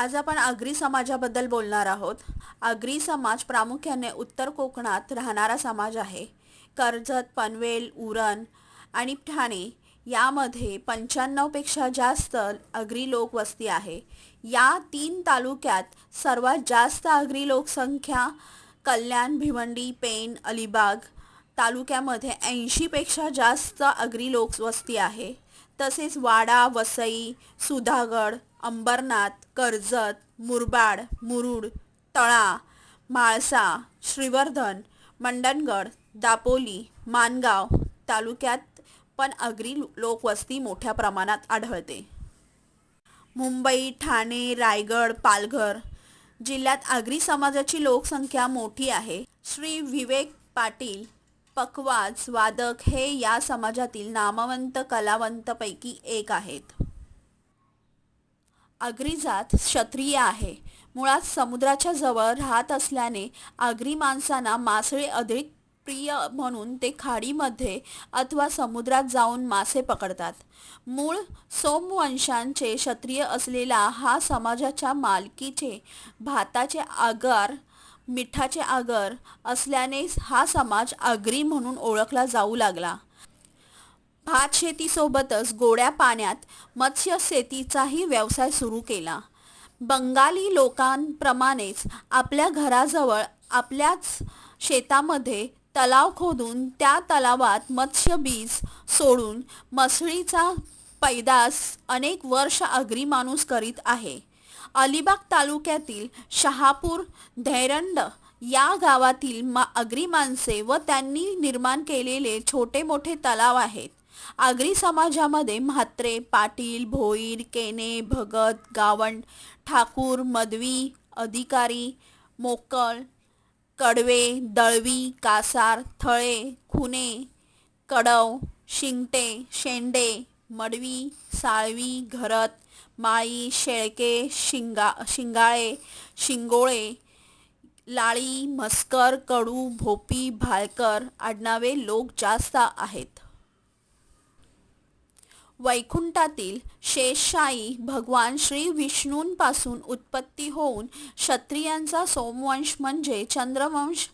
आज आपण आगरी समाजाबद्दल बोलणार आहोत. आगरी समाज प्रामुख्याने उत्तर कोकणात राहणारा समाज आहे. कर्जत पनवेल उरण आणि ठाणे यामध्ये पंच्याण्णवपेक्षा जास्त आगरी लोकवस्ती आहे. या तीन तालुक्यात सर्वात जास्त आगरी लोकसंख्या कल्याण भिवंडी पेण अलिबाग तालुक्यामध्ये ऐंशीपेक्षा जास्त आगरी लोकवस्ती आहे. तसेच वाडा वसई सुधागड अंबरनाथ कर्जत मुरबाड मुरुड तळा म्हाळसा श्रीवर्धन मंडणगड दापोली मानगाव तालुक्यात पण आगरी लोकवस्ती मोठ्या प्रमाणात आढळते. मुंबई ठाणे रायगड पालघर जिल्ह्यात आगरी समाजाची लोकसंख्या मोठी आहे. श्री विवेक पाटील पकवाज वादक हे या समाजातील नामवंत कलावंतपैकी एक आहेत. आगरी जात क्षत्रिय आहे. मुळात समुद्राच्या जवळ राहत असल्याने आगरी माणसांना मासळे अधिक प्रिय म्हणून ते खाडीमध्ये अथवा समुद्रात जाऊन मासे पकडतात. मूळ सोमवंशांचे क्षत्रिय असलेला हा समाजाच्या मालकीचे भाताचे आगार मिठाचे आगर असल्याने हा समाज आगरी म्हणून ओळखला जाऊ लागला. भात शेतीसोबतच गोड्या पाण्यात मत्स्य शेतीचाही व्यवसाय सुरू केला. बंगाली लोकांप्रमाणेच आपल्या घराजवळ आपल्याच शेतामध्ये तलाव खोदून त्या तलावात मत्स्य बीज सोडून मसळीचा पैदास अनेक वर्ष आगरी माणूस करीत आहे. अलिबाग तालुक्यातील शहापूर धैरंड या गावातील मा अग्री माणसे व त्यांनी निर्माण केलेले छोटे मोठे तलाव आहेत. आगरी समाजामध्ये म्हात्रे पाटील भोईर केने भगत गावंड ठाकूर मदवी अधिकारी मोकळ कडवे दळवी कासार थळे खुने कडव शिंगटे शेंडे मडवी साळवी घरत माळी शेळके शिंगा शिंगाळे शिंगोळे लाळी मस्कर कडू भोपी भाळकर आडनावे लोक जास्त आहेत. वैकुंठातील शेषशाही भगवान श्री विष्णूंपासून उत्पत्ती होऊन क्षत्रियांचा सोमवंश म्हणजे चंद्रवंश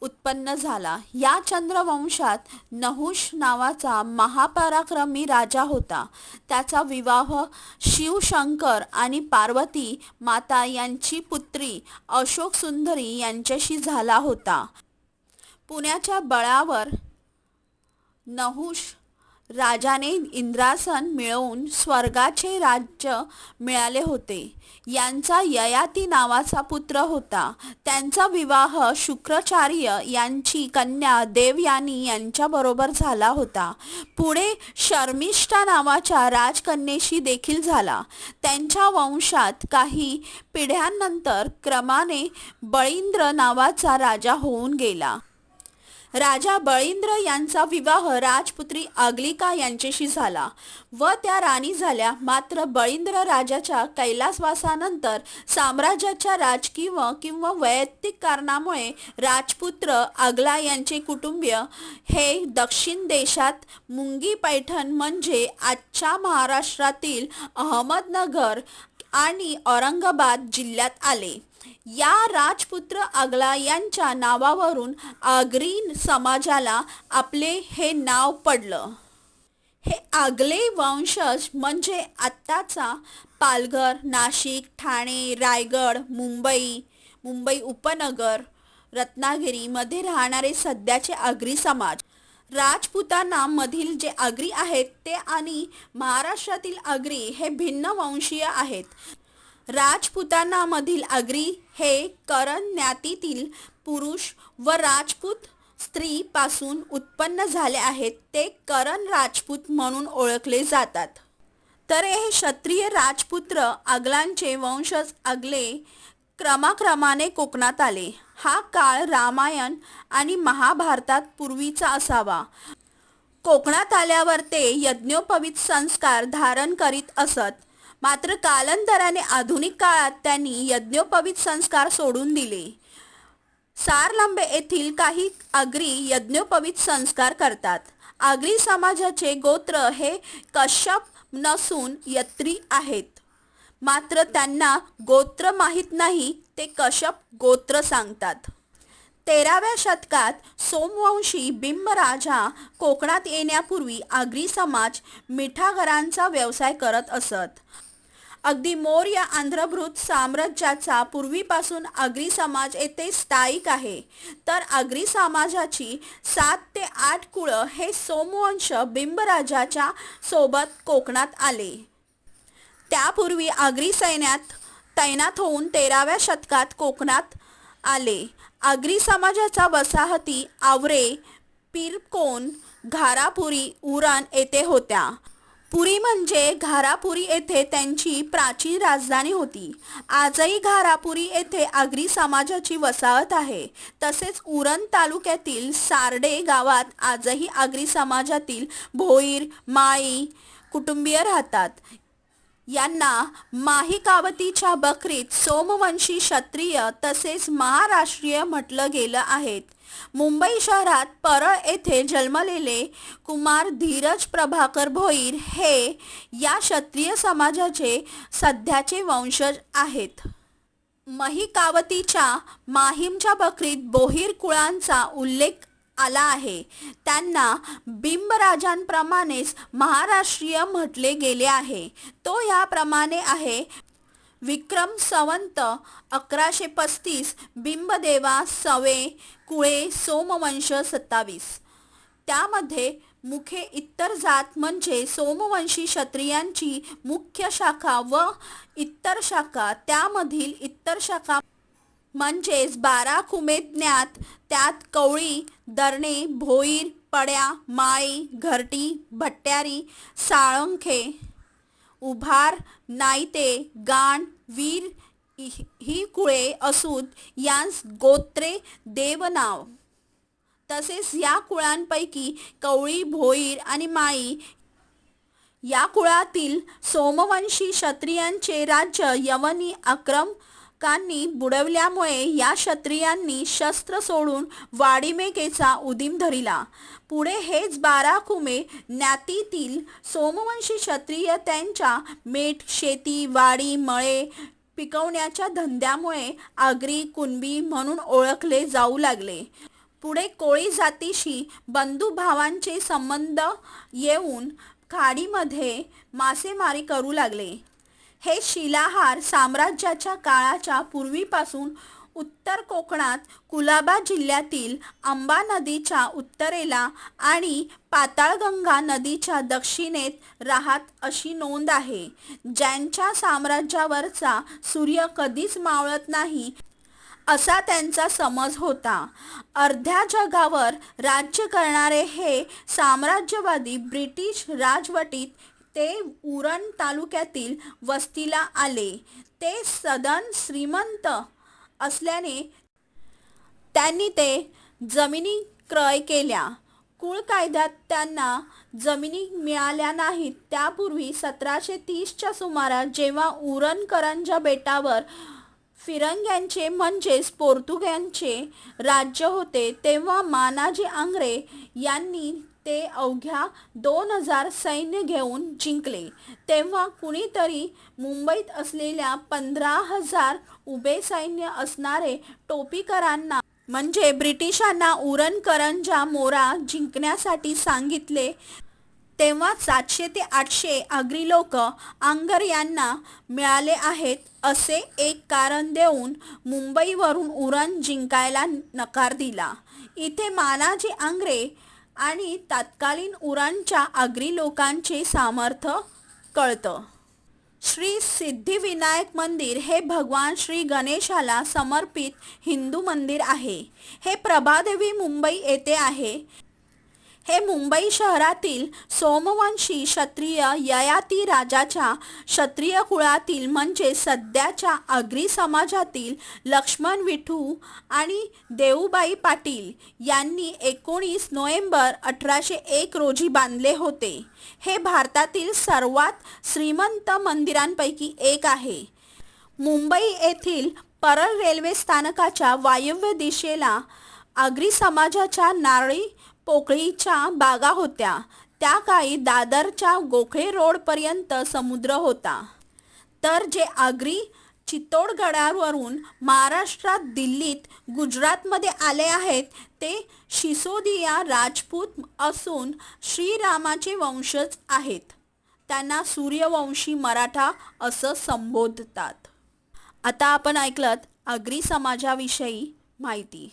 उत्पन्न झाला. या चंद्रवंशात नहुष नावाचा महापराक्रमी राजा होता. त्याचा विवाह शिवशंकर आणि पार्वती माता यांची पुत्री अशोक सुंदरी यांच्याशी झाला होता. पुण्याच्या बळावर नहुष राजाने इंद्रासन मिळवून स्वर्गाचे राज्य मिळाले होते. यांचा ययाती नावाचा पुत्र होता. त्यांचा विवाह शुक्राचार्य यांची कन्या देवयानी यांच्याबरोबर झाला होता. पुढे शर्मिष्ठा नावाच्या राजकन्येशी देखील झाला. त्यांच्या वंशात काही पिढ्यांनंतर क्रमाने बळींद्र नावाचा राजा होऊन गेला. राजा बळींद्र यांचा विवाह राजपुत्री आगलिका यांच्याशी झाला व त्या राणी झाल्या. मात्र बळींद्र राजाच्या कैलासवासानंतर साम्राज्याच्या राजकीय किंवा वैयक्तिक कारणामुळे राजपुत्र आगला यांचे कुटुंबीय हे दक्षिण देशात मुंगी पैठण म्हणजे आजच्या महाराष्ट्रातील अहमदनगर आणि औरंगाबाद जिल्ह्यात आले. या राजपुत्र आगला यांच्या नावावरून आगरी समाजाला आपले हे नाव पडलं. हे आगले वंशज म्हणजे आत्ताचा पालघर नाशिक ठाणे रायगड मुंबई मुंबई उपनगर रत्नागिरीमध्ये राहणारे सध्याचे आगरी समाज. राजपुतांना जे आगरी आहेत ते आणि महाराष्ट्रातील आगरी हे भिन्न वंशीय आहेत. राजपुतांनामधील आगरी हे करण ज्ञातीतील पुरुष व राजपूत स्त्रीपासून उत्पन्न झाले आहेत. ते करण राजपूत म्हणून ओळखले जातात. तर हे क्षत्रिय राजपुत्र आगलांचे वंशज आगले क्रमाक्रमाने कोकणात आले. हा काळ रामायण आणि महाभारतात पूर्वीचा असावा. कोकणात आल्यावर ते यज्ञोपवीत संस्कार धारण करीत असत. मात्र कालांतराने आधुनिक काळात त्यांनी यज्ञोपवीत संस्कार सोडून दिले. सारलांबे येथील काही आगरी यज्ञोपवीत संस्कार करतात. आगरी समाजाचे गोत्र हे कश्यप नसून यत्री आहेत. मात्र त्यांना गोत्र माहीत नाही ते कश्यप गोत्र सांगतात. तेराव्या शतकात सोमवंशी बिंबराजा कोकणात येण्यापूर्वी आगरी समाज मिठागरांचा व्यवसाय करत असत. अगदी मौर्य आंध्रभृत साम्राज्याचा पूर्वीपासून आगरी समाज येथे स्थायिक आहे. तर आगरी समाजाची सात ते आठ कुळं हे सोमवंश बिंबराजाच्या सोबत कोकणात आले. त्यापूर्वी आगरी सैन्यात तैनात होऊन तेराव्या शतकात कोकणात आले. आगरी समाजाचा वसाहती आवरे पिरकोन घारापुरी उरण येथे होत्या. पुरी म्हणजे घारापुरी येथे त्यांची प्राचीन राजधानी होती. आजही घारापुरी येथे आगरी समाजाची वसाहत आहे. तसेच उरण तालुक्यातील सारडे गावात आजही आगरी समाजातील भोईर माळी कुटुंबीय राहतात. यांना माहिकावतीच्या बकरीत सोमवंशी क्षत्रिय तसेच महाराष्ट्रीय म्हटलं गेलं आहेत मुंबई शहरात परळ येथे जन्मलेले कुमार धीरज प्रभाकर भोईर हे या क्षत्रिय समाजाचे सध्याचे वंशज आहेत. महिकावतीच्या माहीमच्या बकरीत बोहीर कुळांचा उल्लेख आला आहे. त्यांना बिंबराजांप्रमाणेच महाराष्ट्रीय म्हटले गेले आहे. तो याप्रमाणे आहे विक्रम संवंत अकराशे पस्तीस बिंबदेवा सवे कुळे सोमवंश सत्तावीस. त्यामध्ये मुखे इतर जात म्हणजे सोमवंशी क्षत्रियांची मुख्य शाखा व इतर शाखा. त्यामधील इतर शाखा म्हणजेच बारा कुमेज्ञात त्यात कवळी दरणे भोईर पड्या माळी घरटी भट्ट्यारी साळंखे उभार नाईते गाण वीर ही कुळे असून यांस गोत्रे देवनाव. तसेच या कुळांपैकी कवळी भोईर आणि माळी या कुळातील सोमवंशी क्षत्रियांचे राज्य यवनी आक्रमकांनी बुडवल्यामुळे या क्षत्रियांनी शस्त्र सोडून वाडीमेकेचा उदीम धरिला. पुढे हेच बारा कुमे ज्ञातीतील सोमवंशी क्षत्रिय त्यांच्या मेठ शेती वाडी मळे पिकवण्याच्या धंद्यामुळे आगरी कुणबी म्हणून ओळखले जाऊ लागले. पुढे कोळी जातीशी बंधुभावांचे संबंध येऊन खाडीमध्ये मासेमारी करू लागले. हे शिलाहार साम्राज्याच्या काळाच्या पूर्वीपासून उत्तर कोकणात कुलाबा जिल्ह्यातील आंबा नदीच्या उत्तरेला आणि पाताळगंगा नदीच्या दक्षिणेत राहत अशी नोंद आहे. ज्यांच्या साम्राज्यावरचा सूर्य कधीच मावळत नाही असा त्यांचा समज होता. अर्ध्या जगावर राज्य करणारे हे साम्राज्यवादी ब्रिटिश राजवटीत ते उरण तालुक्यातील वस्तीला आले. ते सदन श्रीमंत असल्याने त्यांनी ते जमिनी क्रय केल्या. कुळ कायद्यात त्यांना जमिनी मिळाल्या नाहीत. त्यापूर्वी सतराशे तीसच्या सुमारास जेव्हा उरणकरंजा बेटावर फिरंग्यांचे म्हणजेच पोर्तुग्यांचे राज्य होते तेव्हा मानाजी आंग्रे यांनी ते अवघ्या दोन हजार सैन्य घेऊन जिंकले. तेव्हा कुणीतरी मुंबईत असलेल्या पंधरा हजार उभे सैन्य असणारे टोपीकरांना म्हणजे ब्रिटिशांना उरणकरंजा मोरा जिंकण्यासाठी सांगितले तेव्हा सातशे ते आठशे आगरी लोक आंगर यांना मिळाले आहेत असे एक कारण देऊन मुंबईवरून उरण जिंकायला नकार दिला. इथे मानाजी आंग्रे आणि तत्कालीन उरणच्या आगरी लोकांचे सामर्थ्य कळतं. श्री सिद्धिविनायक मंदिर हे भगवान श्री गणेशाला समर्पित हिंदू मंदिर आहे. हे प्रभादेवी मुंबई येथे आहे. हे मुंबई शहरातील सोमवंशी क्षत्रिय ययाती राजाच्या क्षत्रिय कुळातील म्हणजे सध्याच्या आगरी समाजातील लक्ष्मण विठू आणि देऊबाई पाटील यांनी एकोणीस नोव्हेंबर अठराशे एक रोजी बांधले होते. हे भारतातील सर्वात श्रीमंत मंदिरांपैकी एक आहे. मुंबई येथील परळ रेल्वे स्थानकाच्या वायव्य दिशेला आगरी समाजाच्या नारळी पोकळीच्या बागा होत्या. त्या काळी दादरच्या गोखळे रोडपर्यंत समुद्र होता. तर जे आगरी चित्तोडगडावरून महाराष्ट्रात दिल्लीत गुजरातमध्ये आले आहेत ते शिसोदिया राजपूत असून श्रीरामाचे वंशज आहेत. त्यांना सूर्यवंशी मराठा असं संबोधतात. आता आपण ऐकलत आगरी समाजाविषयी माहिती.